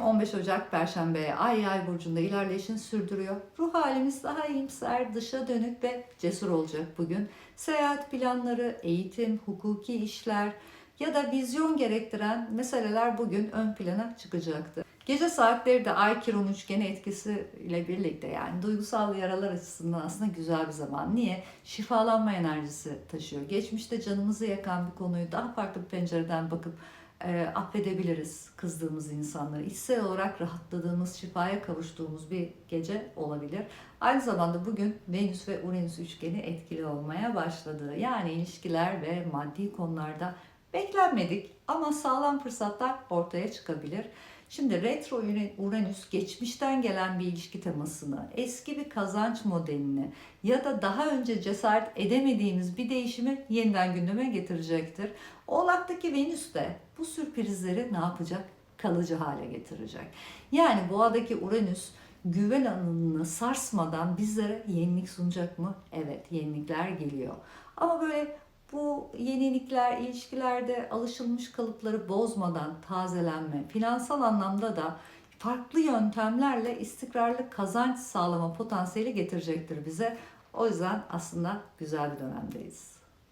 15 Ocak Perşembe Ay Yay burcunda ilerleyişini sürdürüyor. Ruh halimiz daha iyimser, dışa dönük ve cesur olacak bugün. Seyahat planları, eğitim, hukuki işler ya da vizyon gerektiren meseleler bugün ön plana çıkacaktır. Gece saatleri de Ay Kiron üçgeni etkisiyle birlikte yani duygusal yaralar açısından aslında güzel bir zaman. Niye? Şifalanma enerjisi taşıyor. Geçmişte canımızı yakan bir konuyu daha farklı bir pencereden bakıp e, affedebiliriz kızdığımız insanları. İçsel olarak rahatladığımız, şifaya kavuştuğumuz bir gece olabilir. Aynı zamanda bugün Venüs ve Uranüs üçgeni etkili olmaya başladı. Yani ilişkiler ve maddi konularda beklenmedik ama sağlam fırsatlar ortaya çıkabilir. Şimdi retro Uranüs geçmişten gelen bir ilişki temasını, eski bir kazanç modelini ya da daha önce cesaret edemediğimiz bir değişimi yeniden gündeme getirecektir. Oğlak'taki Venüs de bu sürprizleri ne yapacak? Kalıcı hale getirecek. Yani boğadaki Uranüs güven alanını sarsmadan bizlere yenilik sunacak mı? Evet, yenilikler geliyor. Ama böyle bu yenilikler ilişkilerde alışılmış kalıpları bozmadan tazelenme, finansal anlamda da farklı yöntemlerle istikrarlı kazanç sağlama potansiyeli getirecektir bize. O yüzden aslında güzel bir dönemdeyiz.